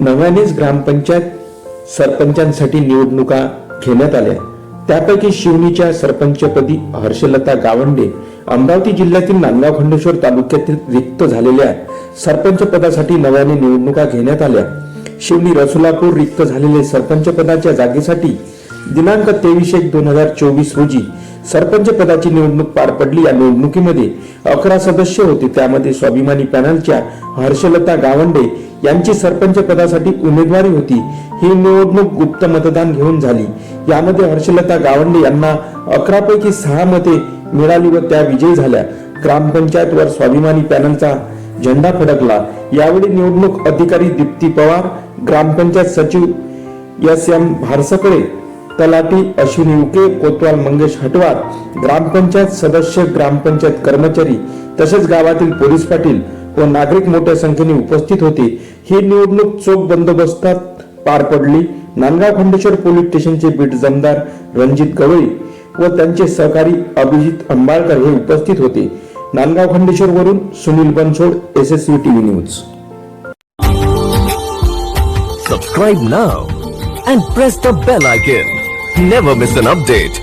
नव्यानेच ग्रामपंचायत सरपंचांसाठी निवडणुका घेण्यात आल्या. त्यापैकी शिवणीच्या सरपंचपदी हर्षलता गावंडे अमरावती जिल्ह्यातील नांदगाव खंडेश्वर तालुक्यातील रिक्त झालेल्या सरपंच पदासाठी नव्याने निवडणुका घेण्यात आल्या. शिवनी रसुलापूर रिक्त झालेले सरपंच पदाच्या जागेसाठी दिनांक तेवीस एक दोन हजार चोवीस रोजी सरपंच पदाची निवडणूक पार पडली. या निवडणुकीमध्ये अकरा सदस्य होते. त्यामध्ये स्वाभिमानी पॅनलच्या हर्षलता गावंडे यांची सरपंच पदासाठी उमेदवारी होती. ही निवडणूक गुप्त मतदान घेऊन झाली. यामध्ये हर्षलता गावंडे यांना अकरा पैकी सहा मते मिळाली व त्या विजयी झाल्या. ग्रामपंचायत वर स्वाभिमानी पॅनलचा झेंडा फडकला. यावेळी निवडणूक अधिकारी दीप्ती पवार ग्रामपंचायत सचिव एस एम भारसकडे तलाटी अश्विनी उके कोतवाल मंगेश हटवार ग्रामपंचायत सदस्य ग्रामपंचायत कर्मचारी तसेच गावातील पोलीस पाटील व नागरिक मोठ्या संख्येने उपस्थित होते. ही निवडणूक चोख बंदोबस्तात पार पडली. नांदगाव खंडेश्वर पोलीस स्टेशनचे बीट जमदार रणजित गवळी व त्यांचे सहकारी अभिजित अंबाळकर हे उपस्थित होते. नांदगाव खंडेश्वर वरून Sunil Bansod S S TV news subscribe now and press the bell icon never miss an update